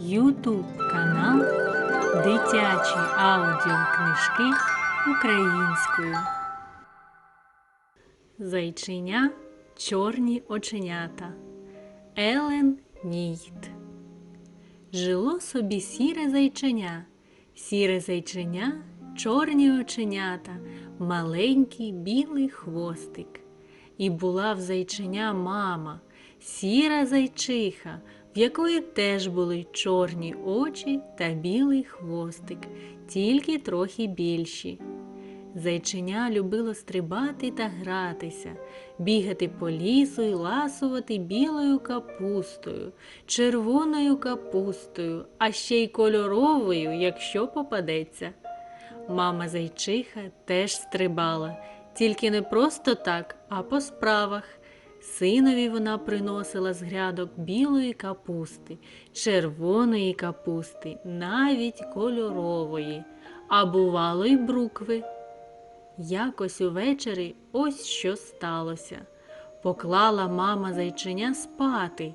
Ютуб канал Дитячі аудіокнижки українською. Зайчиня Чорні оченята. Елен Нійт. Жило собі сіре зайченя, сіре зайченя, чорні оченята, маленький білий хвостик. І була в зайченя мама, сіра зайчиха, в якої теж були чорні очі та білий хвостик, тільки трохи більші. Зайченя любило стрибати та гратися, бігати по лісу і ласувати білою капустою, червоною капустою, а ще й кольоровою, якщо попадеться. Мама зайчиха теж стрибала, тільки не просто так, а по справах. Синові вона приносила з грядок білої капусти, червоної капусти, навіть кольорової, а бувало й брукви. Якось увечері ось що сталося. Поклала мама зайчиня спати,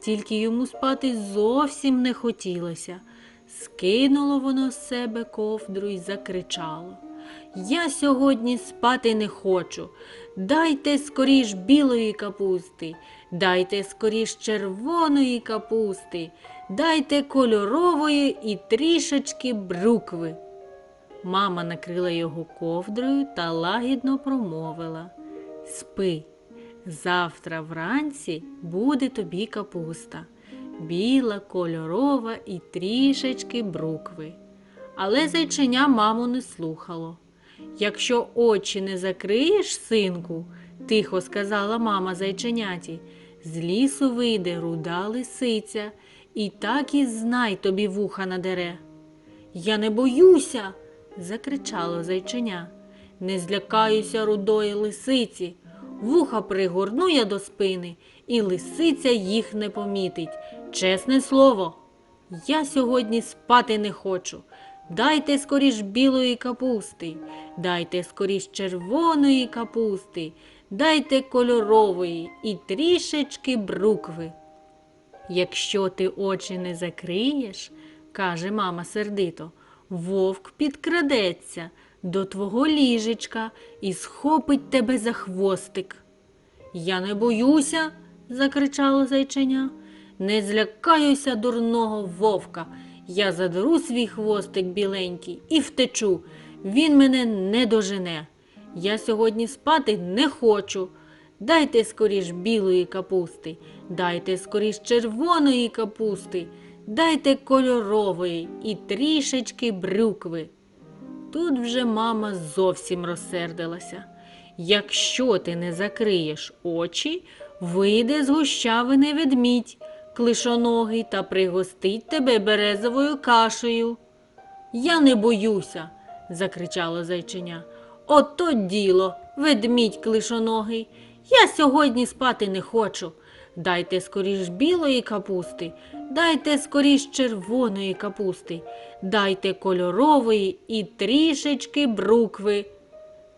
тільки йому спати зовсім не хотілося. Скинуло воно з себе ковдру й закричало. Я сьогодні спати не хочу. Дайте скоріш білої капусти, дайте скоріш червоної капусти, дайте кольорової і трішечки брукви. Мама накрила його ковдрою та лагідно промовила Спи, завтра вранці буде тобі капуста, біла, кольорова і трішечки брукви. Але зайченя маму не слухало. Якщо очі не закриєш, синку, тихо сказала мама зайченяті, з лісу вийде руда лисиця, і так і знай тобі вуха надере. Я не боюся, закричало зайченя. Не злякаюся рудої лисиці. Вуха пригорну я до спини, і лисиця їх не помітить. Чесне слово, я сьогодні спати не хочу. Дайте скоріш білої капусти, дайте скоріш червоної капусти, дайте кольорової і трішечки брукви. Якщо ти очі не закриєш, каже мама сердито, вовк підкрадеться до твого ліжечка і схопить тебе за хвостик. Я не боюся, закричало зайченя. Не злякаюся дурного вовка. Я задру свій хвостик біленький і втечу. Він мене не дожене. Я сьогодні спати не хочу. Дайте скоріш білої капусти, дайте скоріш червоної капусти, дайте кольорової і трішечки брюкви. Тут вже мама зовсім розсердилася. Якщо ти не закриєш очі, вийде з гущавини ведмідь, клишоногий та пригостить тебе березовою кашею. Я не боюся, закричало зайченя. Ото діло, ведмідь клишоногий. Я сьогодні спати не хочу. Дайте скоріш білої капусти, дайте скоріш червоної капусти, дайте кольорової і трішечки брукви.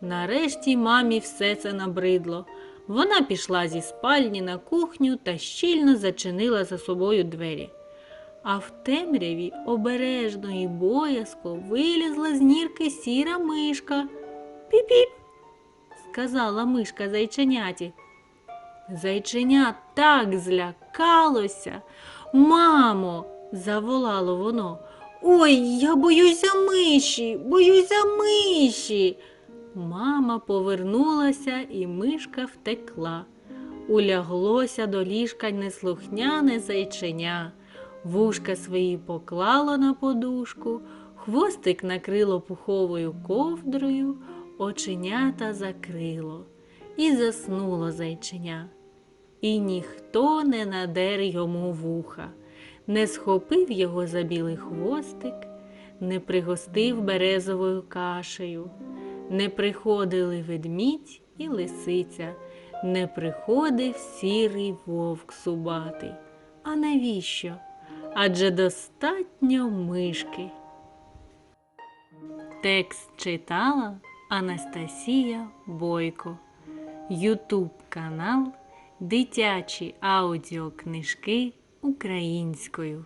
Нарешті мамі все це набридло. Вона пішла зі спальні на кухню та щільно зачинила за собою двері. А в темряві обережно і боязко вилізла з нірки сіра мишка. Піп-піп, сказала мишка зайченяті. Зайченя так злякалося. Мамо, заволало воно. Ой, я боюся миші, боюся миші. Мама повернулася, і мишка втекла. Уляглося до ліжка неслухняне зайченя. Вушка свої поклало на подушку, хвостик накрило пуховою ковдрою, оченята закрило. І заснуло зайченя. І ніхто не надер йому вуха, не схопив його за білий хвостик, не пригостив березовою кашею. Не приходили ведмідь і лисиця, не приходив сірий вовк субатий. А навіщо? Адже достатньо мишки. Текст читала Анастасія Бойко. Ютуб канал Дитячі аудіокнижки українською.